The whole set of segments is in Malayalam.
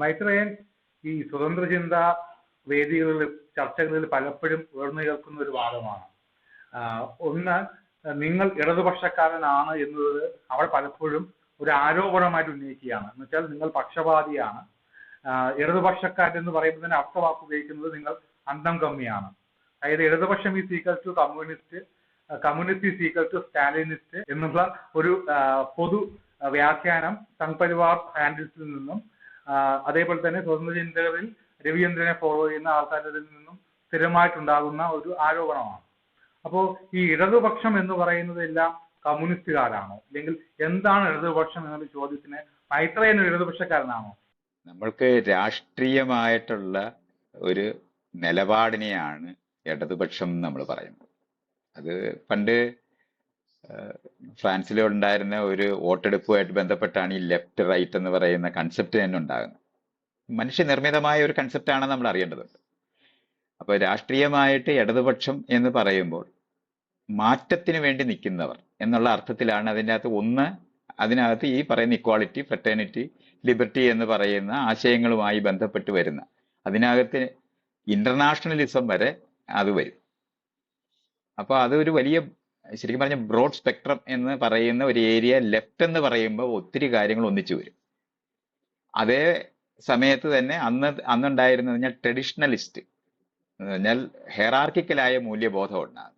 മൈത്രേയൻ ഈ സ്വതന്ത്ര ചിന്താ വേദികളിൽ ചർച്ചകളിൽ പലപ്പോഴും ഉയർന്നു കേൾക്കുന്ന ഒരു വാദമാണ്. ഒന്ന് നിങ്ങൾ ഇടതുപക്ഷക്കാരനാണ് എന്നത് അവർ പലപ്പോഴും ഒരു ആരോപണമായിട്ട് ഉന്നയിക്കുകയാണ്. എന്ന് വെച്ചാൽ നിങ്ങൾ പക്ഷപാതിയാണ്. ഇടതുപക്ഷക്കാരെന്ന് പറയുമ്പോൾ തന്നെ അർത്ഥവാക്ക് ഉപയോഗിക്കുന്നത് നിങ്ങൾ അന്തം കമ്മിയാണ്. അതായത് ഇടതുപക്ഷം ഈ സീക്വൽ ടു കമ്മ്യൂണിസ്റ്റ് കമ്മ്യൂണിസ്റ്റ് ഈ സീക്വൽ ടു സ്റ്റാലിനിസ്റ്റ് എന്നുള്ള ഒരു പൊതു വ്യാഖ്യാനം സംഘ് പരിവാർ ഹാൻഡിൽസിൽ നിന്നും അതേപോലെ തന്നെ സ്വതന്ത്ര ചിന്തകളിൽ രവീന്ദ്രനെ ഫോളോ ചെയ്യുന്ന ആൾക്കാരിൽ നിന്നും സ്ഥിരമായിട്ടുണ്ടാകുന്ന ഒരു ആരോപണമാണ്. അപ്പോൾ ഈ ഇടതുപക്ഷം എന്ന് പറയുന്നത് എല്ലാം കമ്മ്യൂണിസ്റ്റുകാരാണോ? അല്ലെങ്കിൽ എന്താണ് ഇടതുപക്ഷം എന്നുള്ള ചോദ്യത്തിന് മൈത്രേയൻ ഒരു ഇടതുപക്ഷക്കാരനാണോ? നമ്മൾക്ക് രാഷ്ട്രീയമായിട്ടുള്ള ഒരു നിലപാടിനെയാണ് ഇടതുപക്ഷം നമ്മൾ പറയുന്നത്. അത് പണ്ട് ഫ്രാൻസിൽ ഉണ്ടായിരുന്ന ഒരു വോട്ടെടുപ്പുമായിട്ട് ബന്ധപ്പെട്ടാണ് ഈ ലെഫ്റ്റ് റൈറ്റ് എന്ന് പറയുന്ന കൺസെപ്റ്റ് തന്നെ ഉണ്ടാകുന്നത്. മനുഷ്യനിർമ്മിതമായ ഒരു കൺസെപ്റ്റാണ് നമ്മൾ അറിയേണ്ടതുണ്ട് അപ്പോൾ രാഷ്ട്രീയമായിട്ട് ഇടതുപക്ഷം എന്ന് പറയുമ്പോൾ മാറ്റത്തിന് വേണ്ടി നിൽക്കുന്നവർ എന്നുള്ള അർത്ഥത്തിലാണ് അതിന്റെ അകത്ത് ഒന്ന് അതിനകത്ത് ഈ പറയുന്ന ഇക്വാളിറ്റി ഫ്രറ്റേണിറ്റി ലിബർട്ടി എന്ന് പറയുന്ന ആശയങ്ങളുമായി ബന്ധപ്പെട്ട് വരുന്ന. അതിനകത്ത് ഇന്റർനാഷണലിസം വരെ അത് വരും. അപ്പോൾ അതൊരു വലിയ ശരിക്കും പറഞ്ഞ ബ്രോഡ് സ്പെക്ട്രം എന്ന് പറയുന്ന ഒരു ഏരിയ ലെഫ്റ്റ് എന്ന് പറയുമ്പോൾ ഒത്തിരി കാര്യങ്ങൾ ഒന്നിച്ചു വരും. അതേ സമയത്ത് തന്നെ അന്ന് അന്നുണ്ടായിരുന്നത് കഴിഞ്ഞാൽ ട്രഡീഷണലിസ്റ്റ് എന്ന് പറഞ്ഞാൽ ഹെറാർക്കിക്കലായ മൂല്യബോധം ഉണ്ടാകും.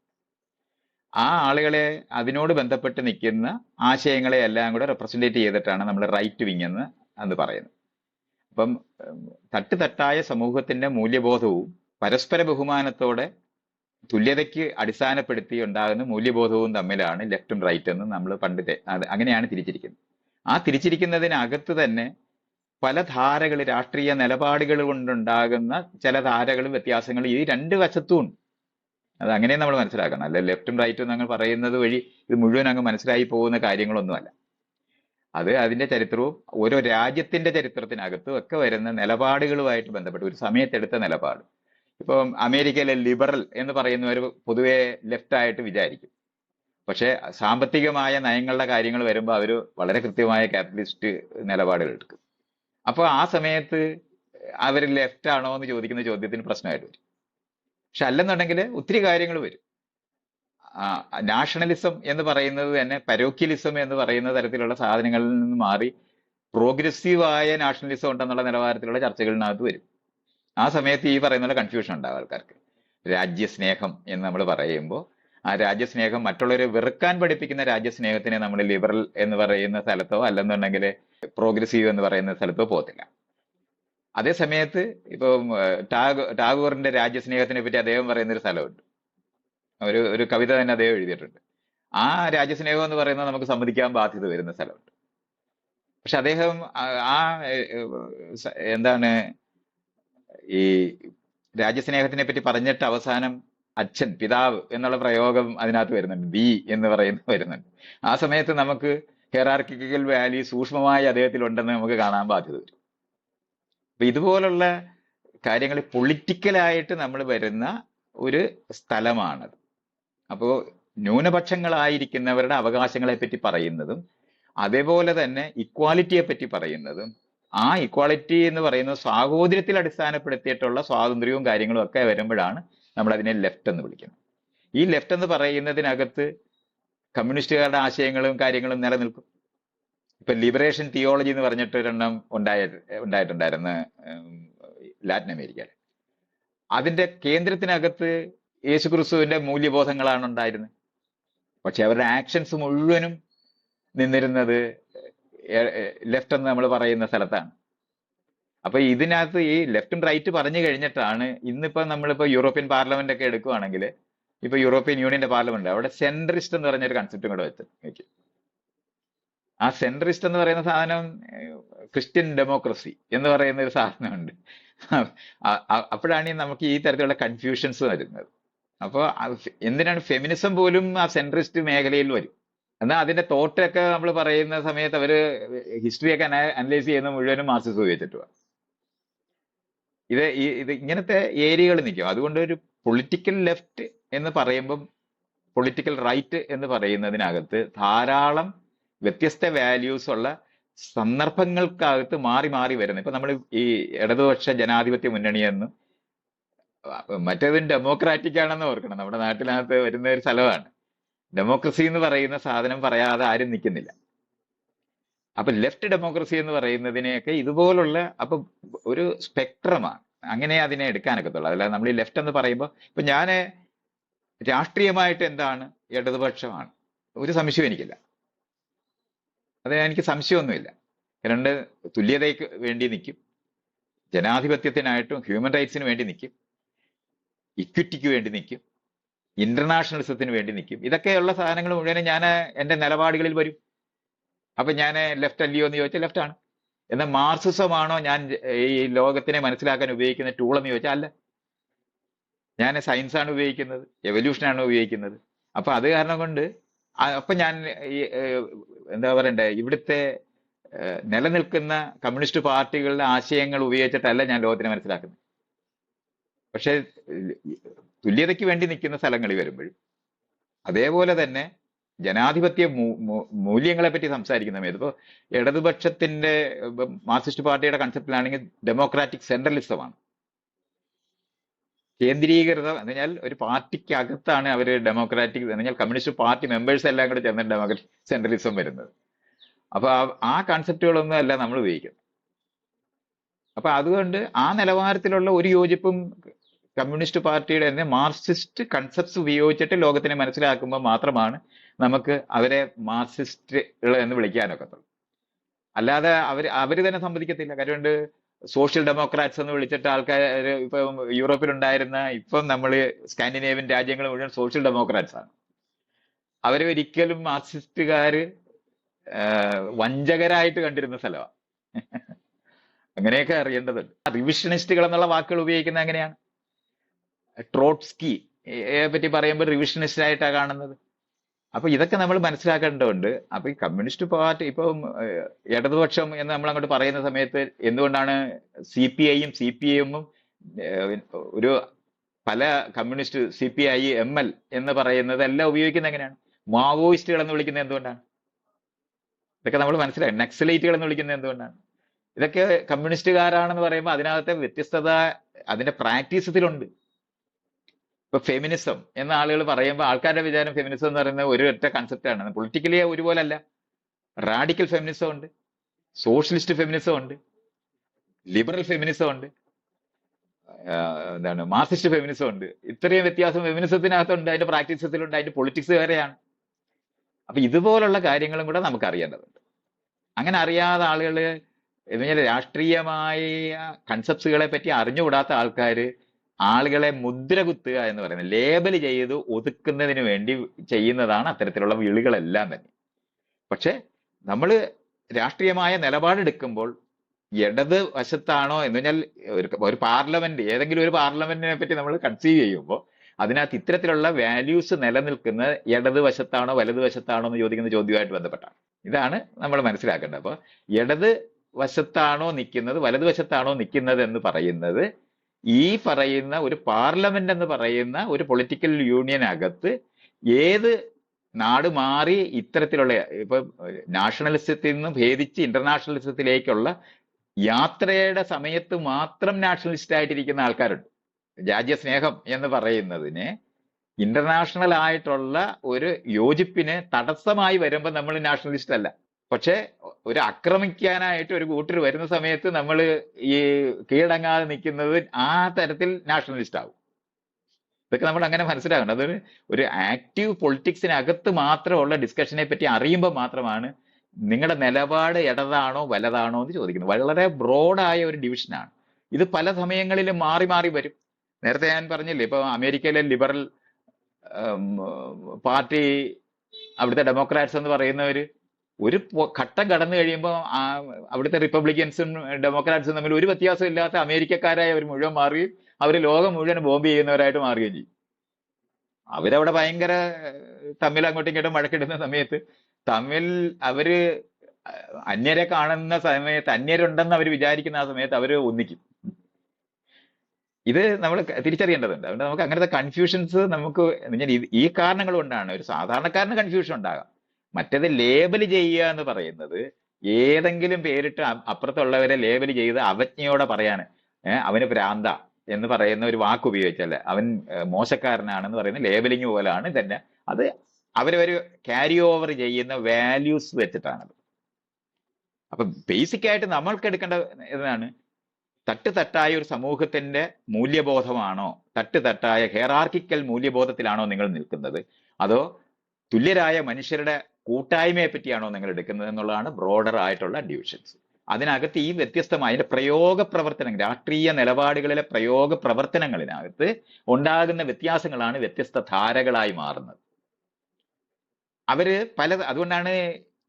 ആ ആളുകളെ അതിനോട് ബന്ധപ്പെട്ട് നിൽക്കുന്ന ആശയങ്ങളെ എല്ലാം കൂടെ റെപ്രസെന്റേറ്റ് ചെയ്തിട്ടാണ് നമ്മൾ റൈറ്റ് വിങ് എന്ന് അന്ന് പറയുന്നത്. അപ്പം തട്ടുതട്ടായ സമൂഹത്തിന്റെ മൂല്യബോധവും പരസ്പര ബഹുമാനത്തോടെ തുല്യതയ്ക്ക് അടിസ്ഥാനപ്പെടുത്തി ഉണ്ടാകുന്ന മൂല്യബോധവും തമ്മിലാണ് ലെഫ്റ്റും റൈറ്റ് എന്ന് നമ്മൾ പണ്ട് അങ്ങനെയാണ് തിരിച്ചിരിക്കുന്നത്. ആ തിരിച്ചിരിക്കുന്നതിനകത്ത് തന്നെ പല ധാരകൾ രാഷ്ട്രീയ നിലപാടുകൾ കൊണ്ടുണ്ടാകുന്ന ചില ധാരകളും വ്യത്യാസങ്ങളും ഈ രണ്ട് വശത്തും ഉണ്ട്. അത് അങ്ങനെ നമ്മൾ മനസ്സിലാക്കണം. അല്ലെ? ലെഫ്റ്റും റൈറ്റും ഞങ്ങൾ പറയുന്നത് വഴി ഇത് മുഴുവൻ അങ്ങ് മനസ്സിലായി പോകുന്ന കാര്യങ്ങളൊന്നുമല്ല. അത് അതിന്റെ ചരിത്രവും ഓരോ രാജ്യത്തിന്റെ ചരിത്രത്തിനകത്തും ഒക്കെ വരുന്ന നിലപാടുകളുമായിട്ട് ബന്ധപ്പെട്ട് ഒരു സമയത്തെടുത്ത നിലപാട്. ഇപ്പം അമേരിക്കയിലെ ലിബറൽ എന്ന് പറയുന്നവർ പൊതുവെ ലെഫ്റ്റ് ആയിട്ട് വിചാരിക്കും. പക്ഷെ സാമ്പത്തികമായ നയങ്ങളുടെ കാര്യങ്ങൾ വരുമ്പോൾ അവർ വളരെ കൃത്യമായ ക്യാപിറ്റലിസ്റ്റ് നിലപാടുകൾ എടുക്കും. അപ്പോൾ ആ സമയത്ത് അവർ ലെഫ്റ്റ് ആണോ എന്ന് ചോദിക്കുന്ന ചോദ്യത്തിന് പ്രശ്നമായിട്ട് വരും. പക്ഷെ അല്ലെന്നുണ്ടെങ്കിൽ ഒത്തിരി കാര്യങ്ങൾ വരും. നാഷണലിസം എന്ന് പറയുന്നത് തന്നെ പരോക്യലിസം എന്ന് പറയുന്ന തരത്തിലുള്ള സാധനങ്ങളിൽ നിന്ന് മാറി പ്രോഗ്രസീവായ നാഷണലിസം ഉണ്ടെന്നുള്ള നിലവാരത്തിലുള്ള ചർച്ചകളിനകത്ത് വരും. ആ സമയത്ത് ഈ പറയുന്ന പോലെ കൺഫ്യൂഷൻ ഉണ്ടാവും ആൾക്കാർക്ക്. രാജ്യസ്നേഹം എന്ന് നമ്മൾ പറയുമ്പോൾ ആ രാജ്യസ്നേഹം മറ്റുള്ളവരെ വെറുക്കാൻ പഠിപ്പിക്കുന്ന രാജ്യസ്നേഹത്തിനെ നമ്മൾ ലിബറൽ എന്ന് പറയുന്ന സ്ഥലത്തോ അല്ലെന്നുണ്ടെങ്കിൽ പ്രോഗ്രസീവ് എന്ന് പറയുന്ന സ്ഥലത്തോ പോകത്തില്ല. അതേ സമയത്ത് ഇപ്പം ടാഗോ ടാഗോറിന്റെ രാജ്യസ്നേഹത്തിനെ പറ്റി അദ്ദേഹം പറയുന്ന ഒരു സ്ഥലമുണ്ട്. ഒരു ഒരു കവിത തന്നെ അദ്ദേഹം എഴുതിയിട്ടുണ്ട്. ആ രാജ്യസ്നേഹം എന്ന് പറയുന്നത് നമുക്ക് സമ്മതിക്കാൻ ബാധ്യത വരുന്ന സ്ഥലമുണ്ട്. പക്ഷെ അദ്ദേഹം ആ- എന്താണ് ഈ രാജ്യസ്നേഹത്തിനെ പറ്റി പറഞ്ഞിട്ട് അവസാനം അച്ഛൻ പിതാവ് എന്നുള്ള പ്രയോഗം അതിനകത്ത് വരുന്നുണ്ട്. ബി എന്ന് പറയുന്ന വരുന്നുണ്ട്. ആ സമയത്ത് നമുക്ക് ഹെറാർക്കിക്കൽ വാലി സൂക്ഷ്മമായി അദ്ദേഹത്തിൽ ഉണ്ടെന്ന് നമുക്ക് കാണാൻ ബാധ്യത വരും. അപ്പൊ ഇതുപോലുള്ള കാര്യങ്ങൾ പൊളിറ്റിക്കലായിട്ട് നമ്മൾ വരുന്ന ഒരു സ്ഥലമാണത്. അപ്പോൾ ന്യൂനപക്ഷങ്ങളായിരിക്കുന്നവരുടെ അവകാശങ്ങളെ പറ്റി പറയുന്നതും അതേപോലെ തന്നെ ഇക്വാലിറ്റിയെ പറ്റി പറയുന്നതും ആ ഇക്വാളിറ്റി എന്ന് പറയുന്നത് സാഹോദര്യത്തിൽ അടിസ്ഥാനപ്പെടുത്തിയിട്ടുള്ള സ്വാതന്ത്ര്യവും കാര്യങ്ങളും ഒക്കെ വരുമ്പോഴാണ് നമ്മൾ അതിനെ ലെഫ്റ്റ് എന്ന് വിളിക്കുന്നത്. ഈ ലെഫ്റ്റ് എന്ന് പറയുന്നതിനകത്ത് കമ്മ്യൂണിസ്റ്റുകാരുടെ ആശയങ്ങളും കാര്യങ്ങളും നിലനിൽക്കും. ഇപ്പൊ ലിബറേഷൻ തിയോളജി എന്ന് പറഞ്ഞിട്ട് ഒരെണ്ണം ഉണ്ടായ ഉണ്ടായിട്ടുണ്ടായിരുന്നു ലാറ്റിൻ അമേരിക്കയിൽ അതിന്റെ കേന്ദ്രത്തിനകത്ത് യേശുക്രിസ്തുവിന്റെ മൂല്യബോധങ്ങളാണ് ഉണ്ടായിരുന്നത്. പക്ഷെ അവരുടെ ആക്ഷൻസ് മുഴുവനും നിന്നിരുന്നത് ലെഫ്റ്റ് എന്ന് നമ്മൾ പറയുന്ന സ്ഥലത്താണ്. അപ്പൊ ഇതിനകത്ത് ഈ ലെഫ്റ്റും റൈറ്റ് പറഞ്ഞു കഴിഞ്ഞിട്ടാണ് ഇന്നിപ്പോ നമ്മളിപ്പോ യൂറോപ്യൻ പാർലമെന്റ് ഒക്കെ എടുക്കുവാണെങ്കിൽ ഇപ്പൊ യൂറോപ്യൻ യൂണിയന്റെ പാർലമെന്റ് അവിടെ സെൻട്രിസ്റ്റ് എന്ന് പറഞ്ഞൊരു കൺസെപ്റ്റും കൂടെ വെച്ച് വെക്കും. ആ സെൻട്രിസ്റ്റ് എന്ന് പറയുന്ന സാധനം ക്രിസ്ത്യൻ ഡെമോക്രസി എന്ന് പറയുന്ന ഒരു സാധനമുണ്ട്. അപ്പോഴാണ് നമുക്ക് ഈ തരത്തിലുള്ള കൺഫ്യൂഷൻസ് വരുന്നത്. അപ്പോൾ എന്തിനാണ് ഫെമിനിസം പോലും ആ സെൻട്രിസ്റ്റ് മേഖലയിൽ വരും? എന്നാൽ അതിന്റെ തോട്ടൊക്കെ നമ്മൾ പറയുന്ന സമയത്ത് അവർ ഹിസ്റ്ററിയൊക്കെ അനലൈസ് ചെയ്യുന്ന മുഴുവനും മാർക്സിസം ഉപയോഗിച്ചിട്ടുവാ ഇത് ഇത് ഇങ്ങനത്തെ ഏരിയകൾ നിൽക്കും. അതുകൊണ്ട് ഒരു പൊളിറ്റിക്കൽ ലെഫ്റ്റ് എന്ന് പറയുമ്പം പൊളിറ്റിക്കൽ റൈറ്റ് എന്ന് പറയുന്നതിനകത്ത് ധാരാളം വ്യത്യസ്ത വാല്യൂസ് ഉള്ള സന്ദർഭങ്ങൾക്കകത്ത് മാറി മാറി വരുന്നത് ഇപ്പൊ നമ്മൾ ഈ ഇടതുപക്ഷ ജനാധിപത്യ മുന്നണിയെന്ന് മറ്റേതും ഡെമോക്രാറ്റിക് ആണെന്ന് ഓർക്കണം. നമ്മുടെ നാട്ടിനകത്ത് വരുന്ന ഒരു സ്ഥലമാണ്. ഡെമോക്രസി എന്ന് പറയുന്ന സാധനം പറയാതെ ആരും നിൽക്കുന്നില്ല. അപ്പൊ ലെഫ്റ്റ് ഡെമോക്രസി എന്ന് പറയുന്നതിനെയൊക്കെ ഇതുപോലുള്ള അപ്പൊ ഒരു സ്പെക്ട്രമാണ് അങ്ങനെ അതിനെ എടുക്കാനൊക്കത്തുള്ളൂ അല്ലാതെ നമ്മൾ ഈ ലെഫ്റ്റ് എന്ന് പറയുമ്പോൾ ഇപ്പൊ ഞാൻ രാഷ്ട്രീയമായിട്ട് എന്താണ്? ഇടതുപക്ഷമാണ്. ഒരു സംശയം എനിക്കില്ല. അത് എനിക്ക് സംശയമൊന്നുമില്ല. രണ്ട് തുല്യതയ്ക്ക് വേണ്ടി നിൽക്കും. ജനാധിപത്യത്തിനായിട്ടും ഹ്യൂമൻ റൈറ്റ്സിന് വേണ്ടി നിൽക്കും. ഇക്വിറ്റിക്ക് വേണ്ടി നിൽക്കും. ഇന്റർനാഷണലിസത്തിന് വേണ്ടി നിൽക്കും. ഇതൊക്കെയുള്ള സാധനങ്ങൾ മുഴുവനും ഞാൻ എന്റെ നിലപാടുകളിൽ വരും. അപ്പം ഞാൻ ലെഫ്റ്റ് അല്ലയോ എന്ന് ചോദിച്ചാൽ ലെഫ്റ്റ് ആണ്. എന്നാൽ മാർസിസമാണോ ഞാൻ ഈ ലോകത്തിനെ മനസ്സിലാക്കാൻ ഉപയോഗിക്കുന്ന ടൂൾ എന്ന് ചോദിച്ചാൽ അല്ല. ഞാൻ സയൻസ് ആണ് ഉപയോഗിക്കുന്നത് എവല്യൂഷനാണ് ഉപയോഗിക്കുന്നത്. അപ്പൊ അത് കാരണം കൊണ്ട് അപ്പം ഞാൻ ഈ എന്താ പറയണ്ടേ ഇവിടുത്തെ നിലനിൽക്കുന്ന കമ്മ്യൂണിസ്റ്റ് പാർട്ടികളുടെ ആശയങ്ങൾ ഉപയോഗിച്ചിട്ടല്ല ഞാൻ ലോകത്തിനെ മനസ്സിലാക്കുന്നത്. പക്ഷെ തുല്യതയ്ക്ക് വേണ്ടി നിൽക്കുന്ന സ്ഥലങ്ങളിൽ വരുമ്പോഴും അതേപോലെ തന്നെ ജനാധിപത്യ മൂല്യങ്ങളെ പറ്റി സംസാരിക്കുന്ന സമയത്ത് ഇപ്പോൾ ഇടതുപക്ഷത്തിന്റെ മാർക്സിസ്റ്റ് പാർട്ടിയുടെ കൺസെപ്റ്റിലാണെങ്കിൽ ഡെമോക്രാറ്റിക് സെൻട്രലിസമാണ് കേന്ദ്രീകൃതം എന്ന് പറഞ്ഞാൽ ഒരു പാർട്ടിക്കകത്താണ് അവർ ഡെമോക്രാറ്റിക് എന്ന് പറഞ്ഞാൽ കമ്മ്യൂണിസ്റ്റ് പാർട്ടി മെമ്പേഴ്സ് എല്ലാം കൂടെ ചേർന്ന് ഡെമോക്രാറ്റിക് സെൻട്രലിസം വരുന്നത്. അപ്പൊ ആ കൺസെപ്റ്റുകളൊന്നും അല്ല നമ്മൾ ഉപയോഗിക്കുന്നത്. അപ്പൊ അതുകൊണ്ട് ആ നിലവാരത്തിലുള്ള ഒരു യോജിപ്പും കമ്മ്യൂണിസ്റ്റ് പാർട്ടിയുടെ തന്നെ മാർക്സിസ്റ്റ് കൺസെപ്റ്റ്സ് ഉപയോഗിച്ചിട്ട് ലോകത്തിനെ മനസ്സിലാക്കുമ്പോൾ മാത്രമാണ് നമുക്ക് അവരെ മാർക്സിസ്റ്റുകൾ എന്ന് വിളിക്കാനൊക്കത്തുള്ളൂ. അല്ലാതെ അവർ അവർ തന്നെ സമ്മതിക്കത്തില്ല. കാര്യം കൊണ്ട് സോഷ്യൽ ഡെമോക്രാറ്റ്സ് എന്ന് വിളിച്ചിട്ട് ആൾക്കാർ ഇപ്പം യൂറോപ്പിലുണ്ടായിരുന്ന ഇപ്പം നമ്മൾ സ്കാൻഡിനേവ്യൻ രാജ്യങ്ങൾ മുഴുവൻ സോഷ്യൽ ഡെമോക്രാറ്റ്സ് ആണ്. അവരെ ഒരിക്കലും മാർക്സിസ്റ്റുകാര് വഞ്ചകരായിട്ട് കണ്ടിരുന്ന സ്ഥലമാണ് അങ്ങനെയൊക്കെ അറിയേണ്ടതുണ്ട്. റിവിഷനിസ്റ്റുകൾ എന്നുള്ള വാക്കുകൾ ഉപയോഗിക്കുന്നത് എങ്ങനെയാണ് ട്രോട്സ്കി പറ്റി പറയുമ്പോൾ റിവിഷനിസ്റ്റ് ആയിട്ടാണ് കാണുന്നത്. അപ്പൊ ഇതൊക്കെ നമ്മൾ മനസ്സിലാക്കേണ്ടതുണ്ട്. അപ്പൊ ഈ കമ്മ്യൂണിസ്റ്റ് പാർട്ടി ഇപ്പം ഇടതുപക്ഷം എന്ന് നമ്മൾ അങ്ങോട്ട് പറയുന്ന സമയത്ത് എന്തുകൊണ്ടാണ് സി പി ഐയും സി പി എമ്മും ഒരു പല communist C P I M L എന്ന് പറയുന്നത് എല്ലാം ഉപയോഗിക്കുന്നത് എങ്ങനെയാണ്? മാവോയിസ്റ്റുകൾ എന്ന് വിളിക്കുന്നത് എന്തുകൊണ്ടാണ്? ഇതൊക്കെ നമ്മൾ മനസ്സിലായി. നക്സലൈറ്റുകൾ എന്ന് വിളിക്കുന്നത് എന്തുകൊണ്ടാണ്? ഇതൊക്കെ കമ്മ്യൂണിസ്റ്റുകാരാണെന്ന് പറയുമ്പോൾ അതിനകത്തെ വ്യത്യസ്തത അതിന്റെ പ്രാക്ടീസത്തിലുണ്ട്. ഇപ്പൊ ഫെമിനിസം എന്ന ആളുകൾ പറയുമ്പോൾ ആൾക്കാരുടെ വിചാരം ഫെമിനിസം എന്ന് പറയുന്നത് ഒരു ഒറ്റ കൺസെപ്റ്റ് ആണ്. പൊളിറ്റിക്കലി ഒരുപോലല്ല. റാഡിക്കൽ ഫെമിനിസം ഉണ്ട്. സോഷ്യലിസ്റ്റ് ഫെമിനിസം ഉണ്ട്. ലിബറൽ ഫെമിനിസം ഉണ്ട്. എന്താണ് മാർസിസ്റ്റ് ഫെമിനിസം ഉണ്ട്. ഇത്രയും വ്യത്യാസം ഫെമിനിസത്തിനകത്തുണ്ട് അതിന്റെ പ്രാക്ടീസത്തിലുണ്ട് അതിന്റെ പൊളിറ്റിക്സ് വേറെയാണ്. അപ്പൊ ഇതുപോലുള്ള കാര്യങ്ങളും കൂടെ നമുക്ക് അറിയേണ്ടതുണ്ട്. അങ്ങനെ അറിയാതെ ആളുകൾ എന്ന് പറഞ്ഞാൽ രാഷ്ട്രീയമായ കൺസെപ്റ്റ്സുകളെ പറ്റി അറിഞ്ഞുകൂടാത്ത ആൾക്കാര് ആളുകളെ മുദ്ര കുത്തുക എന്ന് പറയുന്നത് ലേബൽ ചെയ്ത് ഒതുക്കുന്നതിന് വേണ്ടി ചെയ്യുന്നതാണ് അത്തരത്തിലുള്ള വിളികളെല്ലാം തന്നെ. പക്ഷെ നമ്മൾ രാഷ്ട്രീയമായ നിലപാടെടുക്കുമ്പോൾ ഇടത് വശത്താണോ എന്ന് പറഞ്ഞാൽ ഒരു ഒരു പാർലമെന്റ് ഏതെങ്കിലും ഒരു പാർലമെന്റിനെ പറ്റി നമ്മൾ കൺസീവ് ചെയ്യുമ്പോൾ അതിനകത്ത് ഇത്തരത്തിലുള്ള വാല്യൂസ് നിലനിൽക്കുന്ന ഇടത് വശത്താണോ വലത് വശത്താണോ എന്ന് ചോദിക്കുന്ന ചോദ്യമായിട്ട് ബന്ധപ്പെട്ടാണ്. ഇതാണ് നമ്മൾ മനസ്സിലാക്കേണ്ടത്. അപ്പോൾ ഇടത് വശത്താണോ നിൽക്കുന്നത് വലതുവശത്താണോ നിൽക്കുന്നത് എന്ന് പറയുന്നത് ഈ പറയുന്ന ഒരു പാർലമെന്റ് എന്ന് പറയുന്ന ഒരു പൊളിറ്റിക്കൽ യൂണിയൻ അകത്ത് ഏത് നാട് മാറി ഇത്തരത്തിലുള്ള ഇപ്പൊ നാഷണലിസത്തിൽ നിന്ന് ഭേദിച്ച് ഇന്റർനാഷണലിസത്തിലേക്കുള്ള യാത്രയുടെ സമയത്ത് മാത്രം നാഷണലിസ്റ്റ് ആയിട്ടിരിക്കുന്ന ആൾക്കാരുണ്ട്. രാജ്യസ്നേഹം എന്ന് പറയുന്നതിനെ ഇന്റർനാഷണൽ ആയിട്ടുള്ള ഒരു യോജിപ്പിന് തടസ്സമായി വരുമ്പോൾ നമ്മൾ നാഷണലിസ്റ്റ് അല്ല. പക്ഷെ ഒരു ആക്രമിക്കാനായിട്ട് ഒരു കൂട്ടർ വരുന്ന സമയത്ത് നമ്മൾ ഈ കീഴടങ്ങാതെ നിൽക്കുന്നത് ആ തരത്തിൽ നാഷണലിസ്റ്റ് ആവും. ഇതൊക്കെ നമ്മൾ അങ്ങനെ മനസ്സിലാക്കണം. അതൊരു ഒരു ആക്റ്റീവ് പൊളിറ്റിക്സിനകത്ത് മാത്രമുള്ള ഡിസ്കഷനെ പറ്റി അറിയുമ്പോൾ മാത്രമാണ് നിങ്ങളുടെ നിലപാട് ഇടതാണോ വലതാണോ എന്ന് ചോദിക്കുന്നത്. വളരെ ബ്രോഡായ ഒരു ഡിവിഷനാണ് ഇത് പല സമയങ്ങളിലും മാറി മാറി വരും. നേരത്തെ ഞാൻ പറഞ്ഞില്ലേ ഇപ്പൊ അമേരിക്കയിലെ ലിബറൽ പാർട്ടി അവിടുത്തെ ഡെമോക്രാറ്റ്സ് എന്ന് പറയുന്നവര് ഒരു ഘട്ടം കടന്നു കഴിയുമ്പോൾ അവിടുത്തെ റിപ്പബ്ലിക്കൻസും ഡെമോക്രാറ്റ്സും തമ്മിൽ ഒരു വ്യത്യാസം ഇല്ലാത്ത അമേരിക്കക്കാരായ അവർ മുഴുവൻ മാറുകയും അവർ ലോകം മുഴുവൻ ബോംബ് ചെയ്യുന്നവരായിട്ട് മാറുകയും ചെയ്യും. അവരവിടെ ഭയങ്കര തമ്മിൽ അങ്ങോട്ടും ഇങ്ങോട്ടും വഴക്കിടുന്ന സമയത്ത് തമ്മിൽ അവർ അന്യരെ കാണുന്ന സമയത്ത് അന്യരുണ്ടെന്ന് അവർ വിചാരിക്കുന്ന ആ സമയത്ത് അവർ ഒന്നിക്കും. ഇത് നമ്മൾ തിരിച്ചറിയേണ്ടതുണ്ട്. അതുകൊണ്ട് നമുക്ക് അങ്ങനത്തെ കൺഫ്യൂഷൻസ് നമുക്ക് ഈ കാരണങ്ങൾ കൊണ്ടാണ് ഒരു സാധാരണക്കാരന് കൺഫ്യൂഷൻ ഉണ്ടാകാം. മറ്റേത് ലേബൽ ചെയ്യുക എന്ന് പറയുന്നത് ഏതെങ്കിലും പേരിട്ട് അപ്പുറത്തുള്ളവരെ ലേബൽ ചെയ്ത് അവജ്ഞയോടെ പറയാണ്. അവന് ഭ്രാന്ത എന്ന് പറയുന്ന ഒരു വാക്ക് ഉപയോഗിച്ചല്ല? അവൻ മോശക്കാരനാണെന്ന് പറയുന്ന ലേബലിംഗ് പോലാണ് തന്നെ അത് അവരൊരു ക്യാരി ഓവർ ചെയ്യുന്ന വാല്യൂസ് വെച്ചിട്ടാണത്. അപ്പൊ ബേസിക് ആയിട്ട് നമ്മൾക്ക് എടുക്കേണ്ട ഇതാണ്. തട്ട് തട്ടായ ഒരു സമൂഹത്തിന്റെ മൂല്യബോധമാണോ? തട്ട് തട്ടായ ഹെറാർക്കിക്കൽ മൂല്യബോധത്തിലാണോ നിങ്ങൾ നിൽക്കുന്നത്? അതോ തുല്യരായ മനുഷ്യരുടെ കൂട്ടായ്മയെ പറ്റിയാണോ നിങ്ങൾ എടുക്കുന്നത് എന്നുള്ളതാണ് ബ്രോഡർ ആയിട്ടുള്ള ഡിവിഷൻസ് അതിനകത്ത് ഈ വ്യത്യസ്തമായ അതിന്റെ പ്രയോഗ പ്രവർത്തനങ്ങൾ രാഷ്ട്രീയ നിലപാടുകളിലെ പ്രയോഗ പ്രവർത്തനങ്ങളിനകത്ത് ഉണ്ടാകുന്ന വ്യത്യാസങ്ങളാണ് വ്യത്യസ്ത ധാരകളായി മാറുന്നത്. അവർ പല അതുകൊണ്ടാണ്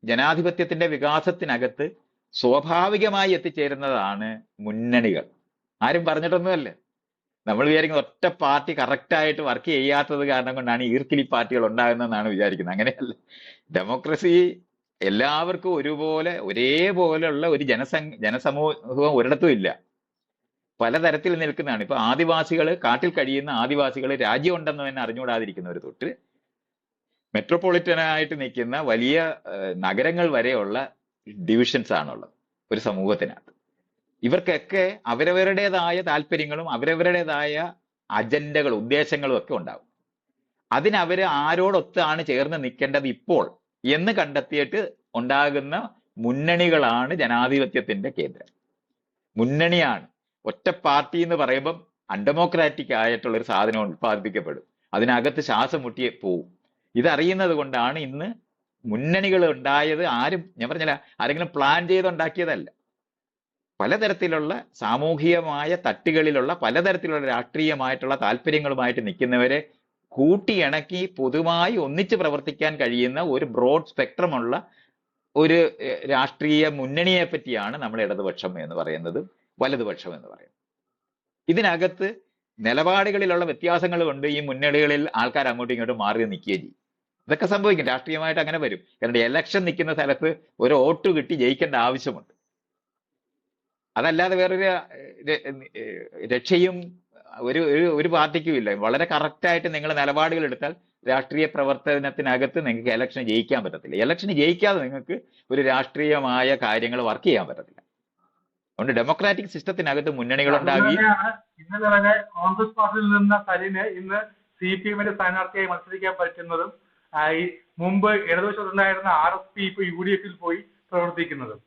ജനാധിപത്യത്തിന്റെ വികാസത്തിനകത്ത് സ്വാഭാവികമായി എത്തിച്ചേരുന്നതാണ് മുന്നണികൾ. ആരും പറഞ്ഞിട്ടൊന്നുമല്ല. നമ്മൾ വിചാരിക്കുന്ന ഒറ്റ പാർട്ടി കറക്റ്റ് ആയിട്ട് വർക്ക് ചെയ്യാത്തത് കാരണം കൊണ്ടാണ് ഈർക്കിലി പാർട്ടികൾ ഉണ്ടാകുന്നതെന്നാണ് വിചാരിക്കുന്നത്. അങ്ങനെയല്ല. ഡെമോക്രസി എല്ലാവർക്കും ഒരുപോലെ ഒരേപോലെയുള്ള ഒരു ജനസം ജനസമൂഹം ഒരിടത്തും ഇല്ല. പലതരത്തിൽ നിൽക്കുന്നതാണ്. ഇപ്പൊ ആദിവാസികൾ കാട്ടിൽ കഴിയുന്ന ആദിവാസികൾ രാജ്യം ഉണ്ടെന്ന് തന്നെ അറിഞ്ഞുകൂടാതിരിക്കുന്നവർ തൊട്ട് മെട്രോപൊളിറ്റനായിട്ട് നിൽക്കുന്ന വലിയ നഗരങ്ങൾ വരെയുള്ള ഡിവിഷൻസ് ആണുള്ളത്. ഒരു സമൂഹത്തിനകത്ത്. ഇവർക്കൊക്കെ അവരവരുടേതായ താല്പര്യങ്ങളും അവരവരുടേതായ അജണ്ടകളും ഉദ്ദേശങ്ങളും ഒക്കെ ഉണ്ടാവും. അതിനവർ ആരോടൊത്താണ് ചേർന്ന് നിൽക്കേണ്ടത് ഇപ്പോൾ എന്ന് കണ്ടെത്തിയിട്ട് ഉണ്ടാകുന്ന മുന്നണികളാണ് ജനാധിപത്യത്തിന്റെ കേന്ദ്രം. മുന്നണിയാണ്. ഒറ്റ പാർട്ടി എന്ന് പറയുമ്പം അൺഡെമോക്രാറ്റിക് ആയിട്ടുള്ള ഒരു സാധനം ഉത്പാദിപ്പിക്കപ്പെടും അതിനകത്ത് ശ്വാസം മുട്ടി പോവും. ഇതറിയുന്നത് കൊണ്ടാണ് ഇന്ന് മുന്നണികൾ ഉണ്ടായത് ആരും ഞാൻ പറഞ്ഞില്ല ആരെങ്കിലും പ്ലാൻ ചെയ്തുണ്ടാക്കിയതല്ല. പലതരത്തിലുള്ള സാമൂഹികമായ തട്ടുകളിലുള്ള പലതരത്തിലുള്ള രാഷ്ട്രീയമായിട്ടുള്ള താല്പര്യങ്ങളുമായിട്ട് നിൽക്കുന്നവരെ കൂട്ടിയിണക്കി പൊതുവായി ഒന്നിച്ച് പ്രവർത്തിക്കാൻ കഴിയുന്ന ഒരു ബ്രോഡ് സ്പെക്ട്രമുള്ള ഒരു രാഷ്ട്രീയ മുന്നണിയെ പറ്റിയാണ് നമ്മൾ ഇടതുപക്ഷം എന്ന് പറയുന്നത് വലതുപക്ഷം എന്ന് പറയുന്നത്. ഇതിനകത്ത് നിലപാടുകളിലുള്ള വ്യത്യാസങ്ങൾ കൊണ്ട് ഈ മുന്നണികളിൽ ആൾക്കാർ അങ്ങോട്ടും ഇങ്ങോട്ടും മാറി നിൽക്കുകയും ചെയ്യും. ഇതൊക്കെ സംഭവിക്കും. രാഷ്ട്രീയമായിട്ട് അങ്ങനെ വരും. കാരണം ഇലക്ഷൻ നിൽക്കുന്ന സ്ഥലത്ത് ഒരു വോട്ട് കിട്ടി ജയിക്കേണ്ട ആവശ്യമുണ്ട്. അതല്ലാതെ വേറൊരു രക്ഷയും ഒരു ഒരു പാർട്ടിക്കും ഇല്ല. വളരെ കറക്റ്റായിട്ട് നിങ്ങൾ നിലപാടുകൾ എടുത്താൽ രാഷ്ട്രീയ പ്രവർത്തനത്തിനകത്ത് നിങ്ങൾക്ക് ഇലക്ഷൻ ജയിക്കാൻ പറ്റത്തില്ല. ഇലക്ഷൻ ജയിക്കാതെ നിങ്ങൾക്ക് ഒരു രാഷ്ട്രീയമായ കാര്യങ്ങൾ വർക്ക് ചെയ്യാൻ പറ്റത്തില്ല. അതുകൊണ്ട് ഡെമോക്രാറ്റിക് സിസ്റ്റത്തിനകത്ത് മുന്നണികൾ ഉണ്ടാകി ഇന്നലെ വരെ കോൺഗ്രസ് പാർട്ടിയിൽ നിന്ന സലിന് ഇന്ന് സി പി എമ്മിന്റെ സ്ഥാനാർത്ഥിയായി മത്സരിക്കാൻ പറ്റുന്നതും മുമ്പ് ഇടതുവശത്തുണ്ടായിരുന്ന ആർ എസ് പി ഇപ്പൊ യു ഡി എഫിൽ പോയി പ്രവർത്തിക്കുന്നതും.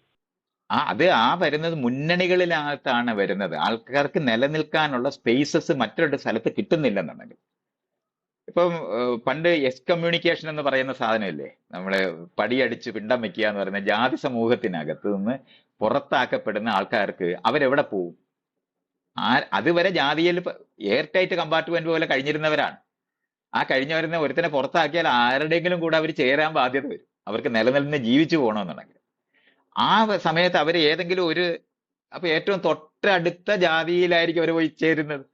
ആ അത് ആ വരുന്നത് മുന്നണികളിനകത്താണ് വരുന്നത്. ആൾക്കാർക്ക് നിലനിൽക്കാനുള്ള സ്പേസസ് മറ്റൊരു സ്ഥലത്ത് കിട്ടുന്നില്ലെന്നുണ്ടെങ്കിൽ. ഇപ്പം പണ്ട് എസ് കമ്മ്യൂണിക്കേഷൻ എന്ന് പറയുന്ന സാധനമില്ലേ? നമ്മൾ പടിയടിച്ച് പിണ്ടം വെക്കുക എന്ന് പറയുന്ന ജാതി സമൂഹത്തിനകത്ത് നിന്ന് പുറത്താക്കപ്പെടുന്ന ആൾക്കാർക്ക് അവരെവിടെ പോവും? ആ അതുവരെ ജാതിയിൽ എയർ ടൈറ്റ് കമ്പാർട്ട്മെന്റ് പോലെ കഴിഞ്ഞിരുന്നവരാണ്. ആ കഴിഞ്ഞവരുന്ന ഒരുത്തനെ പുറത്താക്കിയാൽ ആരുടെയെങ്കിലും കൂടെ അവർ ചേരാൻ ബാധ്യത വരും. അവർക്ക് നിലനിൽന്ന് ജീവിച്ചു പോകണമെന്നുണ്ടെങ്കിൽ. ആ സമയത്ത് അവർ ഏതെങ്കിലും ഒരു അപ്പൊ ഏറ്റവും തൊട്ടടുത്ത ജാതിയിലായിരിക്കും അവർ പോയി ചേരുന്നത്.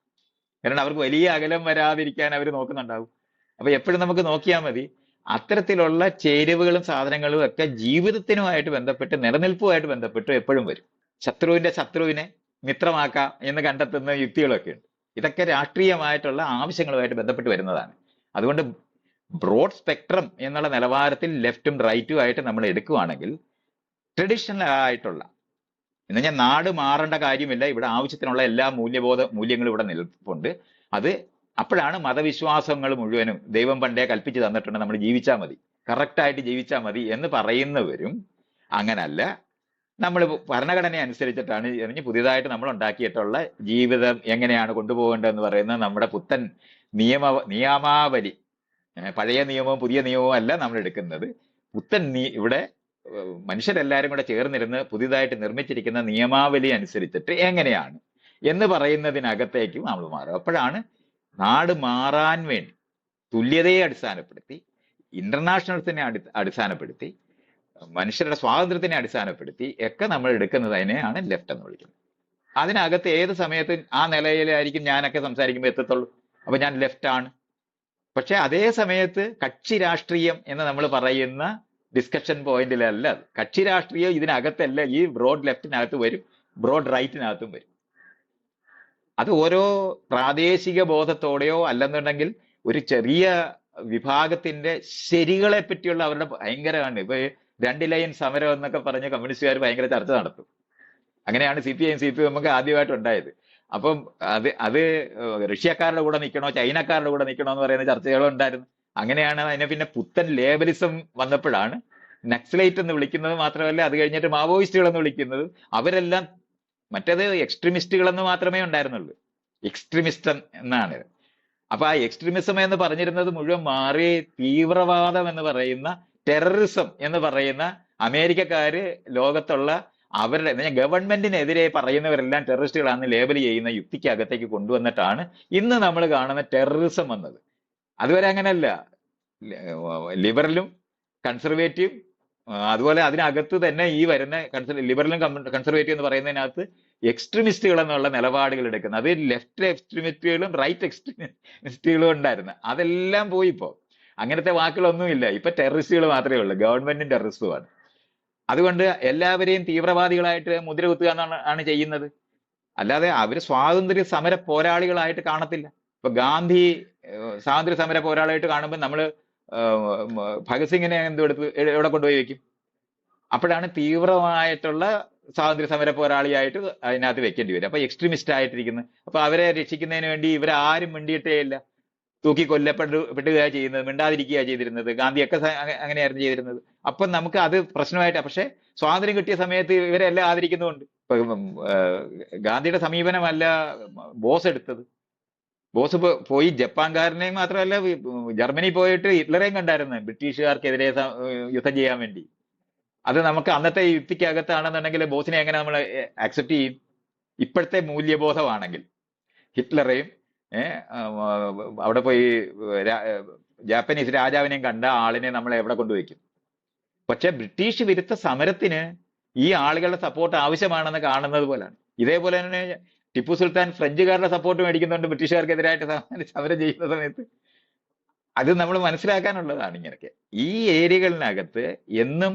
കാരണം അവർക്ക് വലിയ അകലം വരാതിരിക്കാൻ അവർ നോക്കുന്നുണ്ടാവും. അപ്പൊ എപ്പോഴും നമുക്ക് നോക്കിയാൽ മതി അത്തരത്തിലുള്ള ചേരുവകളും സാധനങ്ങളും ഒക്കെ ജീവിതത്തിനുമായിട്ട് ബന്ധപ്പെട്ട് നിലനിൽപ്പുമായിട്ട് ബന്ധപ്പെട്ട് എപ്പോഴും വരും. ശത്രുവിന്റെ ശത്രുവിനെ മിത്രമാക്കാം എന്ന് കണ്ടെത്തുന്ന യുക്തികളൊക്കെ ഉണ്ട്. ഇതൊക്കെ രാഷ്ട്രീയമായിട്ടുള്ള ആവശ്യങ്ങളുമായിട്ട് ബന്ധപ്പെട്ട് വരുന്നതാണ്. അതുകൊണ്ട് ബ്രോഡ് സ്പെക്ട്രം എന്നുള്ള നിലവാരത്തിൽ ലെഫ്റ്റും റൈറ്റും ആയിട്ട് നമ്മൾ എടുക്കുകയാണെങ്കിൽ ട്രഡീഷണൽ ആയിട്ടുള്ള. എന്ന് പറഞ്ഞാൽ നാട് മാറേണ്ട കാര്യമില്ല. ഇവിടെ ആവശ്യത്തിനുള്ള എല്ലാ മൂല്യബോധ മൂല്യങ്ങളും ഇവിടെ നിൽപ്പുണ്ട് അത് അപ്പോഴാണ് മതവിശ്വാസങ്ങൾ മുഴുവനും ദൈവം പണ്ടേ കൽപ്പിച്ച് തന്നിട്ടുണ്ട്. നമ്മൾ ജീവിച്ചാൽ മതി. കറക്റ്റായിട്ട് ജീവിച്ചാൽ മതി എന്ന് പറയുന്നവരും അങ്ങനല്ല. നമ്മൾ ഭരണഘടന അനുസരിച്ചിട്ടാണ് ഇതിന് പുതിയതായിട്ട് നമ്മൾ ഉണ്ടാക്കിയിട്ടുള്ള ജീവിതം എങ്ങനെയാണ് കൊണ്ടുപോകേണ്ടതെന്ന് പറയുന്ന നമ്മുടെ പുത്തൻ നിയമ നിയമാവലി. പഴയ നിയമവും പുതിയ നിയമവും അല്ല നമ്മൾ എടുക്കുന്നത്. പുത്തൻ നീ ഇവിടെ ഏഹ്, മനുഷ്യരെല്ലാരും കൂടെ ചേർന്നിരുന്ന് പുതിയതായിട്ട് നിർമ്മിച്ചിരിക്കുന്ന നിയമാവലി അനുസരിച്ചിട്ട് എങ്ങനെയാണ് എന്ന് പറയുന്നതിനകത്തേക്കും നമ്മൾ മാറും. അപ്പോഴാണ് നാട് മാറാൻ വേണ്ടി തുല്യതയെ അടിസ്ഥാനപ്പെടുത്തി ഇന്റർനാഷണൽസിനെ അടി അടിസ്ഥാനപ്പെടുത്തി മനുഷ്യരുടെ സ്വാതന്ത്ര്യത്തിനെ അടിസ്ഥാനപ്പെടുത്തി ഒക്കെ നമ്മൾ എടുക്കുന്നത് അതിനെയാണ് ലെഫ്റ്റ് എന്ന് വിളിക്കുന്നത്. അതിനകത്ത് ഏത് സമയത്തും ആ നിലയിലായിരിക്കും ഞാനൊക്കെ സംസാരിക്കുമ്പോൾ എത്തത്തുള്ളൂ. അപ്പൊ ഞാൻ ലെഫ്റ്റ് ആണ് പക്ഷെ അതേ സമയത്ത് കക്ഷി രാഷ്ട്രീയം എന്ന് നമ്മൾ പറയുന്ന ഡിസ്കഷൻ പോയിന്റിലല്ല അത് കക്ഷി രാഷ്ട്രീയം ഇതിനകത്തല്ല. ഈ ബ്രോഡ് ലെഫ്റ്റിനകത്ത് വരും. ബ്രോഡ് റൈറ്റിനകത്തും വരും. അത് ഓരോ പ്രാദേശിക ബോധത്തോടെയോ അല്ലെന്നുണ്ടെങ്കിൽ ഒരു ചെറിയ വിഭാഗത്തിന്റെ ശരികളെ പറ്റിയുള്ള അവരുടെ ഭയങ്കരമാണ്. ഇപ്പൊ രണ്ട് ലൈൻ സമരം എന്നൊക്കെ പറഞ്ഞ് കമ്മ്യൂണിസ്റ്റുകാർ ഭയങ്കര ചർച്ച നടത്തും. അങ്ങനെയാണ് C P I C P എമ്മൊക്കെ ആദ്യമായിട്ട് ഉണ്ടായത്. അപ്പം അത് അത് റഷ്യക്കാരുടെ കൂടെ നിൽക്കണോ ചൈനക്കാരുടെ കൂടെ നിൽക്കണോ എന്ന് പറയുന്ന ചർച്ചകളും ഉണ്ടായിരുന്നു. അങ്ങനെയാണ് അതിനെ പിന്നെ പുത്തൻ ലേബലിസം വന്നപ്പോഴാണ് നക്സലൈറ്റ് എന്ന് വിളിക്കുന്നത് മാത്രമല്ല അത് കഴിഞ്ഞിട്ട് മാവോയിസ്റ്റുകൾ എന്ന് വിളിക്കുന്നത്. അവരെല്ലാം മറ്റേത് എക്സ്ട്രീമിസ്റ്റുകൾ എന്ന് മാത്രമേ ഉണ്ടായിരുന്നുള്ളൂ. എക്സ്ട്രീമിസ്റ്റ് എന്നാണ്. അപ്പൊ ആ എക്സ്ട്രീമിസം എന്ന് പറഞ്ഞിരുന്നത് മുഴുവൻ മാറി തീവ്രവാദം എന്ന് പറയുന്ന ടെററിസം എന്ന് പറയുന്ന അമേരിക്കക്കാര് ലോകത്തുള്ള അവരുടെ ഗവൺമെന്റിനെതിരെ പറയുന്നവരെല്ലാം ടെററിസ്റ്റുകളാണെന്ന് ലേബൽ ചെയ്യുന്ന യുക്തിക്കകത്തേക്ക് കൊണ്ടുവന്നിട്ടാണ് ഇന്ന് നമ്മൾ കാണുന്ന ടെററിസം വന്നത്. അതുവരെ അങ്ങനെയല്ല. ലിബറലും കൺസർവേറ്റീവ് അതുപോലെ അതിനകത്ത് തന്നെ ഈ വരുന്ന കൺസർ ലിബറലും കൺസർവേറ്റീവ് എന്ന് പറയുന്നതിനകത്ത് എക്സ്ട്രീമിസ്റ്റുകൾ എന്നുള്ള നിലപാടുകൾ എടുക്കുന്നത് അത് ലെഫ്റ്റ് എക്സ്ട്രീമിസ്റ്റുകളും റൈറ്റ് എക്സ്ട്രീമിസ്റ്റുകളും ഉണ്ടായിരുന്നു. അതെല്ലാം പോയി ഇപ്പോൾ അങ്ങനത്തെ വാക്കുകളൊന്നുമില്ല ഇപ്പൊ ടെററിസ്റ്റുകൾ മാത്രമേ ഉള്ളൂ. ഗവൺമെന്റും ടെററിസ്റ്റുമാണ് അതുകൊണ്ട് എല്ലാവരെയും തീവ്രവാദികളായിട്ട് മുദ്ര കുത്തുക എന്നാണ് ചെയ്യുന്നത്. അല്ലാതെ അവർ സ്വാതന്ത്ര്യ സമര പോരാളികളായിട്ട് കാണത്തില്ല. ഇപ്പൊ ഗാന്ധി സ്വാതന്ത്ര്യ സമര പോരാളിയായിട്ട് കാണുമ്പോൾ നമ്മൾ ഭഗത് സിംഗിനെ എന്തെടുത്ത് എവിടെ കൊണ്ടുപോയി വെക്കും? അപ്പോഴാണ് തീവ്രമായിട്ടുള്ള സ്വാതന്ത്ര്യ സമര പോരാളിയായിട്ട് അതിനകത്ത് വെക്കേണ്ടി വരും. അപ്പൊ എക്സ്ട്രീമിസ്റ്റ് ആയിട്ടിരിക്കുന്നത് അപ്പൊ അവരെ രക്ഷിക്കുന്നതിന് വേണ്ടി ഇവരെ ആരും മിണ്ടിയിട്ടേ ഇല്ല. തൂക്കി കൊല്ലപ്പെട്ടു ചെയ്യുന്നത് മിണ്ടാതിരിക്കുക ചെയ്തിരുന്നത്. ഗാന്ധിയൊക്കെ അങ്ങനെയായിരുന്നു ചെയ്തിരുന്നത്. അപ്പൊ നമുക്ക് അത് പ്രശ്നമായിട്ട് പക്ഷെ സ്വാതന്ത്ര്യം കിട്ടിയ സമയത്ത് ഇവരെല്ലാം ആദരിക്കുന്നുണ്ട് ഇപ്പൊ ഗാന്ധിയുടെ സമീപനമല്ല ബോസ് എടുത്തത്. ബോസ് പോയി ജപ്പാൻകാരനെയും മാത്രമല്ല ജർമ്മനി പോയിട്ട് ഹിറ്റ്ലറെയും കണ്ടായിരുന്നു ബ്രിട്ടീഷുകാർക്കെതിരെ യുദ്ധം ചെയ്യാൻ വേണ്ടി. അത് നമുക്ക് അന്നത്തെ യുക്തിക്കകത്താണെന്നുണ്ടെങ്കിൽ ബോസിനെ എങ്ങനെ നമ്മൾ അക്സെപ്റ്റ് ചെയ്യും? ഇപ്പോഴത്തെ മൂല്യബോധമാണെങ്കിൽ. ഹിറ്റ്ലറെയും അവിടെ പോയി ജാപ്പനീസ് രാജാവിനെയും കണ്ട ആളിനെ നമ്മൾ എവിടെ കൊണ്ടുവയ്ക്കും? പക്ഷെ ബ്രിട്ടീഷ് വിരുദ്ധ സമരത്തിന് ഈ ആളുകളുടെ സപ്പോർട്ട് ആവശ്യമാണെന്ന് കാണുന്നത് പോലാണ്. ഇതേപോലെ തന്നെ ടിപ്പു സുൽത്താൻ ഫ്രഞ്ചുകാരുടെ സപ്പോർട്ട് മേടിക്കുന്നുണ്ട് ബ്രിട്ടീഷുകാർക്കെതിരായിട്ട് സമരം ചെയ്യുന്ന സമയത്ത്. അത് നമ്മൾ മനസ്സിലാക്കാനുള്ളതാണ് ഇങ്ങനെയൊക്കെ. ഈ ഏരിയകളിനകത്ത് എന്നും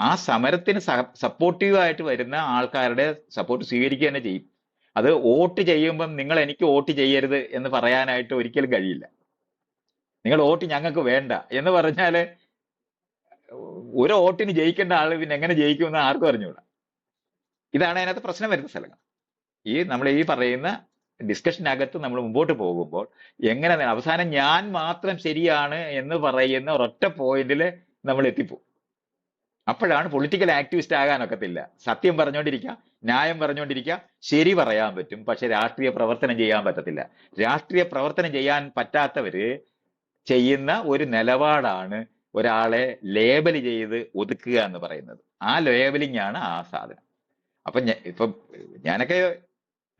ആ സമരത്തിന് സപ്പോർട്ടീവായിട്ട് വരുന്ന ആൾക്കാരുടെ സപ്പോർട്ട് സ്വീകരിക്കുക തന്നെ ചെയ്യും. അത് വോട്ട് ചെയ്യുമ്പം നിങ്ങൾ എനിക്ക് വോട്ട് ചെയ്യരുത് എന്ന് പറയാനായിട്ട് ഒരിക്കലും കഴിയില്ല. നിങ്ങൾ വോട്ട് ഞങ്ങൾക്ക് വേണ്ട എന്ന് പറഞ്ഞാൽ ഒരു വോട്ടിന് ജയിക്കേണ്ട ആൾ പിന്നെ എങ്ങനെ ജയിക്കുമെന്ന് ആർക്കും അറിഞ്ഞുകൂടാ. ഇതാണ് അതിനകത്ത് പ്രശ്നം വരുന്ന സ്ഥലങ്ങൾ. ഈ നമ്മൾ ഈ പറയുന്ന ഡിസ്കഷനകത്ത് നമ്മൾ മുമ്പോട്ട് പോകുമ്പോൾ എങ്ങനെ അവസാനം ഞാൻ മാത്രം ശരിയാണ് എന്ന് പറയുന്ന ഒരൊറ്റ പോയിന്റിൽ നമ്മൾ എത്തിപ്പോകും അപ്പോഴാണ് പൊളിറ്റിക്കൽ ആക്ടിവിസ്റ്റ് ആകാനൊക്കത്തില്ല. സത്യം പറഞ്ഞുകൊണ്ടിരിക്കുക ന്യായം പറഞ്ഞുകൊണ്ടിരിക്കുക ശരി പറയാൻ പറ്റും പക്ഷെ രാഷ്ട്രീയ പ്രവർത്തനം ചെയ്യാൻ പറ്റത്തില്ല. രാഷ്ട്രീയ പ്രവർത്തനം ചെയ്യാൻ പറ്റാത്തവര് ചെയ്യുന്ന ഒരു നിലപാടാണ് ഒരാളെ ലേബൽ ചെയ്ത് ഒതുക്കുക എന്ന് പറയുന്നത്. ആ ലേബലിംഗ് ആണ് ആ സാധനം. അപ്പൊ ഇപ്പൊ ഞാനൊക്കെ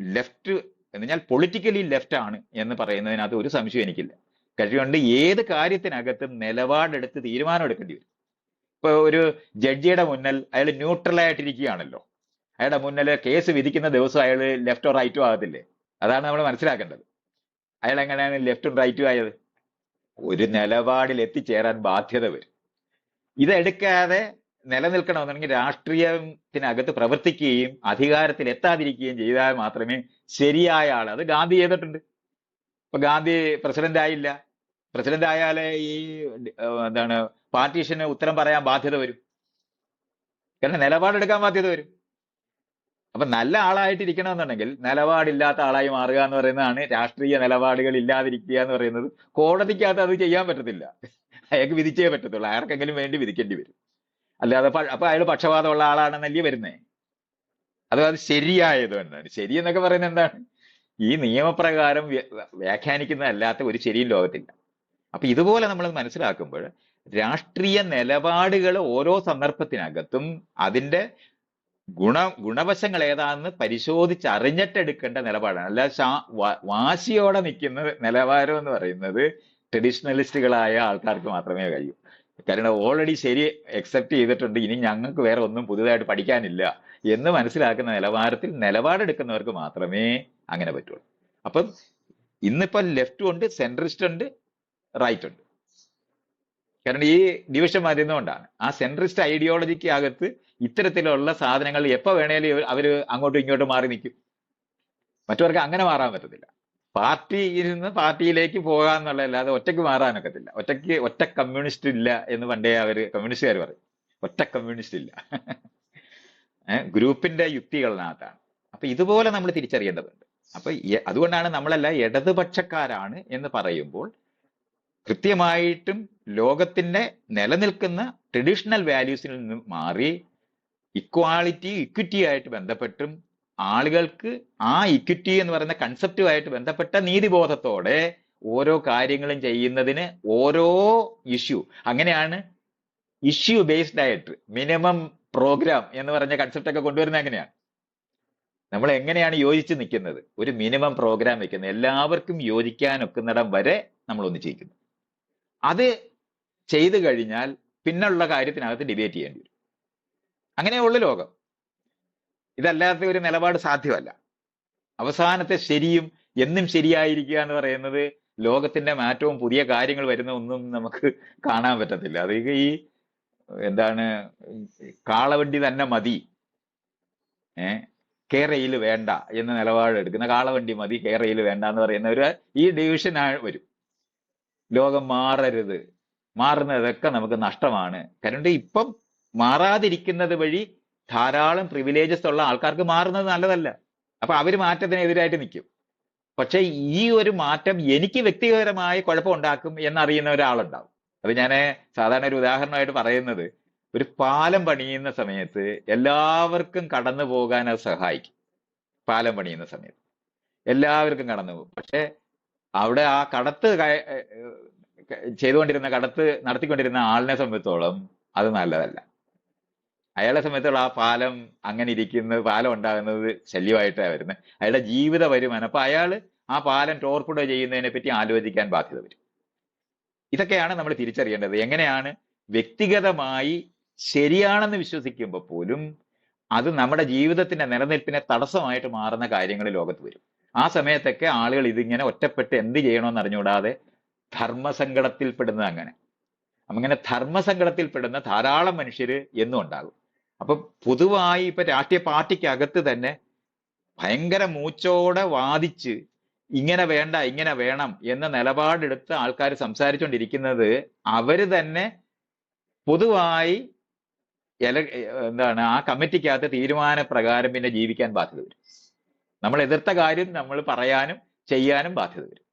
ലെഫ്റ്റ് എന്ന് പൊളിറ്റിക്കലി ലെഫ്റ്റ് ആണ് എന്ന് പറയുന്നതിനകത്ത് ഒരു സംശയം എനിക്കില്ല. കഴിവുകൊണ്ട് ഏത് കാര്യത്തിനകത്തും നിലപാടെടുത്ത് തീരുമാനം എടുക്കേണ്ടി വരും. ഇപ്പൊ ഒരു ജഡ്ജിയുടെ മുന്നിൽ അയാൾ ന്യൂട്രലായിട്ടിരിക്കുകയാണല്ലോ അയാളുടെ മുന്നിൽ കേസ് വിധിക്കുന്ന ദിവസം അയാൾ ലെഫ്റ്റോ റൈറ്റോ ആകത്തില്ലേ? അതാണ് നമ്മൾ മനസ്സിലാക്കേണ്ടത്. അയാൾ എങ്ങനെയാണ് ലെഫ്റ്റും റൈറ്റും ആയത്? ഒരു നിലപാടിൽ എത്തിച്ചേരാൻ ബാധ്യത വരും. ഇതെടുക്കാതെ നിലനിൽക്കണമെന്നുണ്ടെങ്കിൽ രാഷ്ട്രീയത്തിനകത്ത് പ്രവർത്തിക്കുകയും അധികാരത്തിൽ എത്താതിരിക്കുകയും ചെയ്താൽ മാത്രമേ ശരിയായ ആൾ അത് ഗാന്ധി ചെയ്തിട്ടുണ്ട്. ഇപ്പൊ ഗാന്ധി പ്രസിഡന്റ് ആയില്ല പ്രസിഡന്റ് ആയാലേ ഈ എന്താണ് പാർട്ടീഷന് ഉത്തരം പറയാൻ ബാധ്യത വരും. കാരണം നിലപാടെടുക്കാൻ ബാധ്യത വരും. അപ്പൊ നല്ല ആളായിട്ടിരിക്കണമെന്നുണ്ടെങ്കിൽ നിലപാടില്ലാത്ത ആളായി മാറുക എന്ന് പറയുന്നതാണ് രാഷ്ട്രീയ നിലപാടുകൾ ഇല്ലാതിരിക്കുക എന്ന് പറയുന്നത്. കോടതിക്കകത്ത് അത് ചെയ്യാൻ പറ്റത്തില്ല. അയാൾക്ക് വിധിച്ചേ പറ്റത്തുള്ളൂ. ആർക്കെങ്കിലും വേണ്ടി വിധിക്കേണ്ടി വരും. അല്ലാതെ അപ്പൊ അയാൾ പക്ഷപാതമുള്ള ആളാണെന്നല്ലേ വരുന്നേ? അത് അത് ശരിയായത് എന്താണ് ശരി എന്നൊക്കെ പറയുന്നത് എന്താണ്? ഈ നിയമപ്രകാരം വ്യ- വ്യാഖ്യാനിക്കുന്നതല്ലാത്ത ഒരു ശരിയും ലോകത്തില്ല. അപ്പൊ ഇതുപോലെ നമ്മൾ മനസ്സിലാക്കുമ്പോൾ രാഷ്ട്രീയ നിലപാടുകൾ ഓരോ സന്ദർഭത്തിനകത്തും അതിന്റെ ഗുണ ഗുണവശങ്ങൾ ഏതാണെന്ന് പരിശോധിച്ച് അറിഞ്ഞിട്ടെടുക്കേണ്ട നിലപാടാണ് അല്ല വാശിയോടെ നിൽക്കുന്ന നിലവാരം എന്ന് പറയുന്നത് ട്രഡീഷണലിസ്റ്റുകളായ ആൾക്കാർക്ക് മാത്രമേ കഴിയൂ. കാരണം ഓൾറെഡി ശരി അക്സെപ്റ്റ് ചെയ്തിട്ടുണ്ട്. ഇനി ഞങ്ങൾക്ക് വേറെ ഒന്നും പുതുതായിട്ട് പഠിക്കാനില്ല എന്ന് മനസ്സിലാക്കുന്ന നിലവാരത്തിൽ നിലപാടെടുക്കുന്നവർക്ക് മാത്രമേ അങ്ങനെ പറ്റുള്ളൂ. അപ്പം ഇന്നിപ്പോ ലെഫ്റ്റും ഉണ്ട് സെൻട്രിസ്റ്റ് ഉണ്ട് റൈറ്റ് ഉണ്ട്. കാരണം ഈ ഡിവിഷൻ വരുന്നതുകൊണ്ടാണ് ആ സെൻട്രിസ്റ്റ് ഐഡിയോളജിക്ക് അകത്ത് ഇത്തരത്തിലുള്ള സാധനങ്ങൾ എപ്പോ വേണേലും അവർ അങ്ങോട്ടും ഇങ്ങോട്ടും മാറി നിൽക്കും. മറ്റവർക്ക് അങ്ങനെ മാറാൻ പറ്റത്തില്ല. പാർട്ടിയിൽ നിന്ന് പാർട്ടിയിലേക്ക് പോകാന്നുള്ളതല്ലാതെ ഒറ്റയ്ക്ക് മാറാനൊക്കത്തില്ല. ഒറ്റയ്ക്ക് ഒറ്റ കമ്മ്യൂണിസ്റ്റ് ഇല്ല എന്ന് പണ്ടേ അവർ കമ്മ്യൂണിസ്റ്റുകാർ പറയും. ഒറ്റ കമ്മ്യൂണിസ്റ്റ് ഇല്ല. ഗ്രൂപ്പിന്റെ യുക്തികളിനകത്താണ്. അപ്പൊ ഇതുപോലെ നമ്മൾ തിരിച്ചറിയേണ്ടതുണ്ട്. അപ്പൊ അതുകൊണ്ടാണ് നമ്മളല്ല ഇടതുപക്ഷക്കാരാണ് എന്ന് പറയുമ്പോൾ കൃത്യമായിട്ടും ലോകത്തിന്റെ നിലനിൽക്കുന്ന ട്രഡീഷണൽ വാല്യൂസിൽ നിന്ന് മാറി ഇക്വാളിറ്റി ഇക്വിറ്റി ആയിട്ട് ബന്ധപ്പെട്ടും ആളുകൾക്ക് ആ ഇക്വിറ്റി എന്ന് പറയുന്ന കൺസെപ്റ്റുമായിട്ട് ബന്ധപ്പെട്ട നീതിബോധത്തോടെ ഓരോ കാര്യങ്ങളും ചെയ്യുന്നതിന് ഓരോ ഇഷ്യൂ അങ്ങനെയാണ് ഇഷ്യൂ ബേസ്ഡ് ആയിട്ട് മിനിമം പ്രോഗ്രാം എന്ന് പറഞ്ഞ കൺസെപ്റ്റ് ഒക്കെ കൊണ്ടുവരുന്നത് എങ്ങനെയാണ്? നമ്മൾ എങ്ങനെയാണ് യോജിച്ച് നിൽക്കുന്നത്? ഒരു മിനിമം പ്രോഗ്രാം വെക്കുന്നത്. എല്ലാവർക്കും യോജിക്കാൻ ഒക്കുന്നിടം വരെ നമ്മൾ ഒന്നിച്ചിരിക്കുന്നു. അത് ചെയ്തു കഴിഞ്ഞാൽ പിന്നുള്ള കാര്യത്തിനകത്ത് ഡിബേറ്റ് ചെയ്യേണ്ടി വരും. അങ്ങനെയുള്ള ലോകം. ഇതല്ലാത്ത ഒരു നിലപാട് സാധ്യമല്ല. അവസാനത്തെ ശരിയും എന്നും ശരിയായിരിക്കുക എന്ന് പറയുന്നത് ലോകത്തിന്റെ മാറ്റവും പുതിയ കാര്യങ്ങൾ വരുന്ന ഒന്നും നമുക്ക് കാണാൻ പറ്റത്തില്ല. അത് ഈ എന്താണ് കാളവണ്ടി തന്നെ മതി. ഏ? കേരയിൽ വേണ്ട എന്ന നിലപാട് എടുക്കുന്ന കാളവണ്ടി മതി കേരയിൽ വേണ്ട എന്ന് പറയുന്ന ഒരു ഈ ഡിവിഷൻ വരും. ലോകം മാറരുത്. മാറുന്നതൊക്കെ നമുക്ക് നഷ്ടമാണ്. കാരണം ഇപ്പം മാറാതിരിക്കുന്നത് വഴി ധാരാളം പ്രിവിലേജസ് ഉള്ള ആൾക്കാർക്ക് മാറുന്നത് നല്ലതല്ല. അപ്പൊ അവർ മാറ്റത്തിനെതിരായിട്ട് നിൽക്കും പക്ഷെ ഈ ഒരു മാറ്റം എനിക്ക് വ്യക്തിപരമായി കുഴപ്പമുണ്ടാക്കും എന്നറിയുന്ന ഒരാളുണ്ടാവും. അത് ഞാൻ സാധാരണ ഒരു ഉദാഹരണമായിട്ട് പറയുന്നത് ഒരു പാലം പണിയുന്ന സമയത്ത് എല്ലാവർക്കും കടന്നു പോകാൻ അത് സഹായിക്കും. പാലം പണിയുന്ന സമയത്ത്. എല്ലാവർക്കും കടന്നു പോകും. പക്ഷെ അവിടെ ആ കടത്ത് ചെയ്തുകൊണ്ടിരുന്ന കടത്ത് നടത്തിക്കൊണ്ടിരുന്ന ആളിനെ സംബന്ധിച്ചോളം അത് നല്ലതല്ല. അയാളെ സമയത്തുള്ള ആ പാലം അങ്ങനെ ഇരിക്കുന്നത് പാലം ഉണ്ടാകുന്നത് ശല്യമായിട്ടാണ് വരുന്നത്. അയാളുടെ ജീവിത വരുമാനം. അപ്പൊ അയാൾ ആ പാലം ടോർപ്പിഡോ ചെയ്യുന്നതിനെ പറ്റി ആലോചിക്കാൻ ബാധ്യത വരും. ഇതൊക്കെയാണ് നമ്മൾ തിരിച്ചറിയേണ്ടത്. എങ്ങനെയാണ് വ്യക്തിഗതമായി ശരിയാണെന്ന് വിശ്വസിക്കുമ്പോൾ പോലും അത് നമ്മുടെ ജീവിതത്തിന്റെ നിലനിൽപ്പിനെ തടസ്സമായിട്ട് മാറുന്ന കാര്യങ്ങൾ ലോകത്ത് വരും. ആ സമയത്തൊക്കെ ആളുകൾ ഇതിങ്ങനെ ഒറ്റപ്പെട്ട് എന്ത് ചെയ്യണമെന്ന് അറിഞ്ഞുകൂടാതെ ധർമ്മസങ്കടത്തിൽപ്പെടുന്നത് അങ്ങനെ. അങ്ങനെ ധർമ്മസങ്കടത്തിൽപ്പെടുന്ന ധാരാളം മനുഷ്യർ എന്നും ഉണ്ടാകും. അപ്പൊ പൊതുവായി ഇപ്പൊ രാഷ്ട്രീയ പാർട്ടിക്കകത്ത് തന്നെ ഭയങ്കര മൂച്ചോടെ വാദിച്ച് ഇങ്ങനെ വേണ്ട ഇങ്ങനെ വേണം എന്ന നിലപാടെടുത്ത് ആൾക്കാർ സംസാരിച്ചുകൊണ്ടിരിക്കുന്നത് അവർ തന്നെ പൊതുവായി എന്താണ് ആ കമ്മിറ്റിക്കകത്ത് തീരുമാനപ്രകാരം പിന്നെ ജീവിക്കാൻ ബാധ്യത വരും. നമ്മൾ എതിർത്ത കാര്യം നമ്മൾ പറയാനും ചെയ്യാനും ബാധ്യത വരും.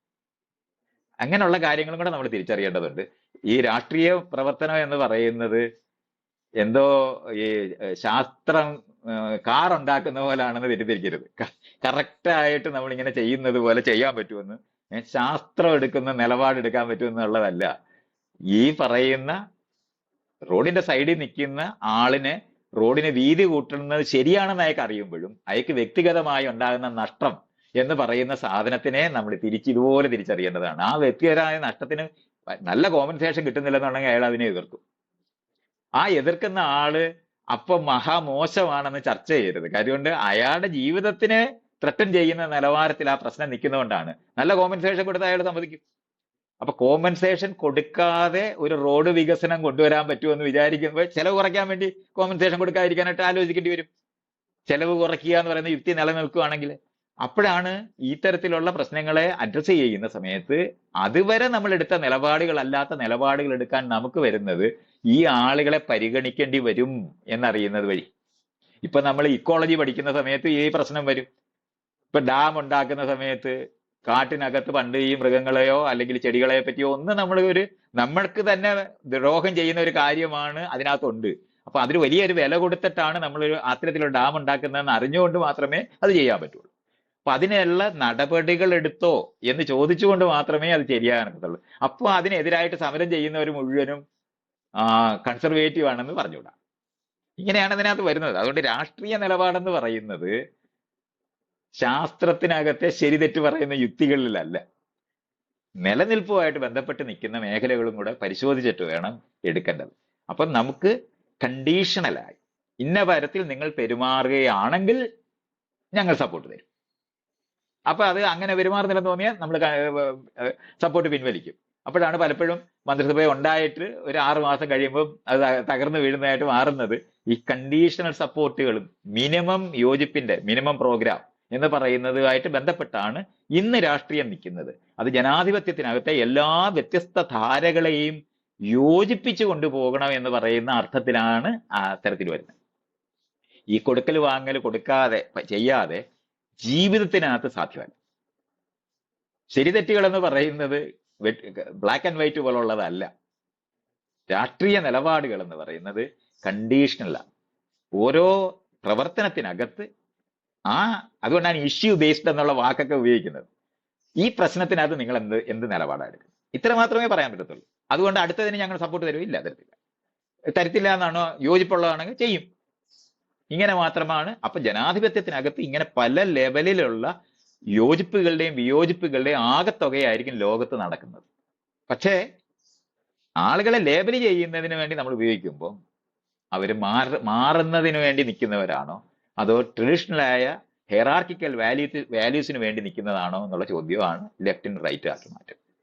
അങ്ങനെയുള്ള കാര്യങ്ങളും കൂടെ നമ്മൾ തിരിച്ചറിയേണ്ടതുണ്ട്. ഈ രാഷ്ട്രീയ പ്രവർത്തനം എന്ന് പറയുന്നത് എന്തോ ഈ ശാസ്ത്രം കാർ ഉണ്ടാക്കുന്ന പോലാണെന്ന് തെറ്റിദ്ധരിക്കരുത്. കറക്റ്റ് ആയിട്ട് നമ്മൾ ഇങ്ങനെ ചെയ്യുന്നത് പോലെ ചെയ്യാൻ പറ്റുമെന്ന്. ശാസ്ത്രം എടുക്കുന്ന നിലപാടെടുക്കാൻ പറ്റുമെന്നുള്ളതല്ല. ഈ പറയുന്ന റോഡിന്റെ സൈഡിൽ നിൽക്കുന്ന ആളിനെ റോഡിന് വീതി കൂട്ടുന്നത് ശരിയാണെന്ന് അയാൾക്ക് അറിയുമ്പോഴും അയാൾക്ക് വ്യക്തിഗതമായി ഉണ്ടാകുന്ന നഷ്ടം എന്ന് പറയുന്ന സാധനത്തിനെ നമ്മൾ തിരിച്ച് ഇതുപോലെ തിരിച്ചറിയേണ്ടതാണ്. ആ വ്യക്തിപരമായ നഷ്ടത്തിന് നല്ല കോമ്പൻസേഷൻ കിട്ടുന്നില്ലെന്നുണ്ടെങ്കിൽ അയാൾ അതിനെ എതിർക്കും. ആ എതിർക്കുന്ന ആൾ അപ്പൊ മഹാമോശമാണെന്ന് ചർച്ച ചെയ്യരുത്. കാര്യം കൊണ്ട് അയാളുടെ ജീവിതത്തിനെ ത്രട്ടൻ ചെയ്യുന്ന നിലവാരത്തിൽ ആ പ്രശ്നം നിൽക്കുന്നതുകൊണ്ടാണ്. നല്ല കോമ്പൻസേഷൻ കൊടുത്ത് അയാൾ സമ്മതിക്കും. അപ്പൊ കോമ്പൻസേഷൻ കൊടുക്കാതെ ഒരു റോഡ് വികസനം കൊണ്ടുവരാൻ പറ്റുമോ എന്ന് വിചാരിക്കുമ്പോൾ ചെലവ് കുറയ്ക്കാൻ വേണ്ടി കോമ്പൻസേഷൻ കൊടുക്കാതിരിക്കാനായിട്ട് ആലോചിക്കേണ്ടി വരും. ചെലവ് കുറയ്ക്കുക എന്ന് പറയുന്ന യുക്തി നിലനിൽക്കുകയാണെങ്കിൽ അപ്പോഴാണ് ഈ തരത്തിലുള്ള പ്രശ്നങ്ങളെ അഡ്രസ്സ് ചെയ്യുന്ന സമയത്ത് അതുവരെ നമ്മൾ എടുത്ത നിലപാടുകളല്ലാത്ത നിലപാടുകൾ എടുക്കാൻ നമുക്ക് വരുന്നത് ഈ ആളുകളെ പരിഗണിക്കേണ്ടി വരും എന്നറിയുന്നത് വഴി. ഇപ്പൊ നമ്മൾ ഇക്കോളജി പഠിക്കുന്ന സമയത്ത് ഈ പ്രശ്നം വരും. ഇപ്പൊ ഡാം ഉണ്ടാക്കുന്ന സമയത്ത് കാട്ടിനകത്ത് പണ്ട് ഈ മൃഗങ്ങളെയോ അല്ലെങ്കിൽ ചെടികളെയോ പറ്റിയോ ഒന്ന് നമ്മൾ ഒരു നമ്മൾക്ക് തന്നെ ദ്രോഹം ചെയ്യുന്ന ഒരു കാര്യമാണ് അതിനകത്തുണ്ട്. അപ്പൊ അതിന് വലിയൊരു വില കൊടുത്തിട്ടാണ് നമ്മൾ ഒരു അത്തരത്തിലുള്ള ഡാം ഉണ്ടാക്കുന്നതെന്ന് അറിഞ്ഞുകൊണ്ട് മാത്രമേ അത് ചെയ്യാൻ പറ്റുള്ളൂ. അപ്പൊ അതിനുള്ള നടപടികൾ എടുത്തോ എന്ന് ചോദിച്ചുകൊണ്ട് മാത്രമേ അത് ശരിയാകത്തുള്ളൂ പറ്റുള്ളൂ. അപ്പൊ അതിനെതിരായിട്ട് സമരം ചെയ്യുന്നവർ മുഴുവനും കൺസർവേറ്റീവ് ആണെന്ന് പറഞ്ഞുകൂടാ. ഇങ്ങനെയാണ് ഇതിനകത്ത് വരുന്നത്. അതുകൊണ്ട് രാഷ്ട്രീയ നിലപാടെന്ന് പറയുന്നത് ശാസ്ത്രത്തിനകത്തെ ശരി തെറ്റ് പറയുന്ന യുക്തികളിലല്ല. നിലനിൽപ്പുമായിട്ട് ബന്ധപ്പെട്ട് നിൽക്കുന്ന മേഖലകളും കൂടെ പരിശോധിച്ചിട്ട് വേണം എടുക്കേണ്ടത്. അപ്പം നമുക്ക് കണ്ടീഷണലായി ഇന്ന തരത്തിൽ നിങ്ങൾ പെരുമാറുകയാണെങ്കിൽ ഞങ്ങൾ സപ്പോർട്ട് തരും. അപ്പൊ അത് അങ്ങനെ പെരുമാറുന്നില്ലെന്ന് തോന്നിയാൽ നമ്മൾ സപ്പോർട്ട് പിൻവലിക്കും. അപ്പോഴാണ് പലപ്പോഴും മന്ത്രിസഭ ഉണ്ടായിട്ട് ഒരു ആറ് മാസം കഴിയുമ്പോൾ അത് തകർന്നു വീഴുന്നതായിട്ട് മാറുന്നത് ഈ കണ്ടീഷണൽ സപ്പോർട്ടുകളും മിനിമം യോജിപ്പിന്റെ മിനിമം പ്രോഗ്രാം എന്ന് പറയുന്നതുമായിട്ട് ബന്ധപ്പെട്ടാണ് ഇന്ന് രാഷ്ട്രീയം നിൽക്കുന്നത്. അത് ജനാധിപത്യത്തിനകത്തെ എല്ലാ വ്യത്യസ്ത ധാരകളെയും യോജിപ്പിച്ചു കൊണ്ടുപോകണം എന്ന് പറയുന്ന അർത്ഥത്തിലാണ് ആ തരത്തിൽ വരുന്നത്. ഈ കൊടുക്കൽ വാങ്ങൽ കൊടുക്കാതെ ചെയ്യാതെ ജീവിതത്തിനകത്ത് സാധ്യമല്ല. ശരി തെറ്റുകൾ എന്ന് പറയുന്നത് ബ്ലാക്ക് ആൻഡ് വൈറ്റ് പോലുള്ളതല്ല. രാഷ്ട്രീയ നിലപാടുകൾ എന്ന് പറയുന്നത് കണ്ടീഷണലാണ് ഓരോ പ്രവർത്തനത്തിനകത്ത് ആ അതുകൊണ്ടാണ് ഇഷ്യൂ ബേസ്ഡ് എന്നുള്ള വാക്കൊക്കെ ഉപയോഗിക്കുന്നത്. ഈ പ്രശ്നത്തിനകത്ത് നിങ്ങൾ എന്ത് എന്ത് നിലപാടാണ് ഇത്ര മാത്രമേ പറയാൻ പറ്റത്തുള്ളൂ. അതുകൊണ്ട് അടുത്തതിന് ഞങ്ങൾ സപ്പോർട്ട് തരും ഇല്ല തരത്തില്ല. തരത്തില്ല എന്നാണോ യോജിപ്പുള്ളതാണെങ്കിൽ ചെയ്യും. ഇങ്ങനെ മാത്രമാണ്. അപ്പൊ ജനാധിപത്യത്തിനകത്ത് ഇങ്ങനെ പല ലെവലിലുള്ള യോജിപ്പുകളുടെയും വിയോജിപ്പുകളുടെയും ആകത്തുകയായിരിക്കും ലോകത്ത് നടക്കുന്നത്. പക്ഷേ ആളുകളെ ലേബൽ ചെയ്യുന്നതിന് വേണ്ടി നമ്മൾ ഉപയോഗിക്കുമ്പോൾ അവർ മാറ മാറുന്നതിന് വേണ്ടി നിൽക്കുന്നവരാണോ? അതോ ട്രഡീഷണലായ ഹെറാർക്കിക്കൽ വാല്യൂ വാല്യൂസിന് വേണ്ടി നിൽക്കുന്നതാണോ എന്നുള്ള ചോദ്യമാണ് ലെഫ്റ്റിനും റൈറ്റ് ആക്കി മാറ്റുന്നത്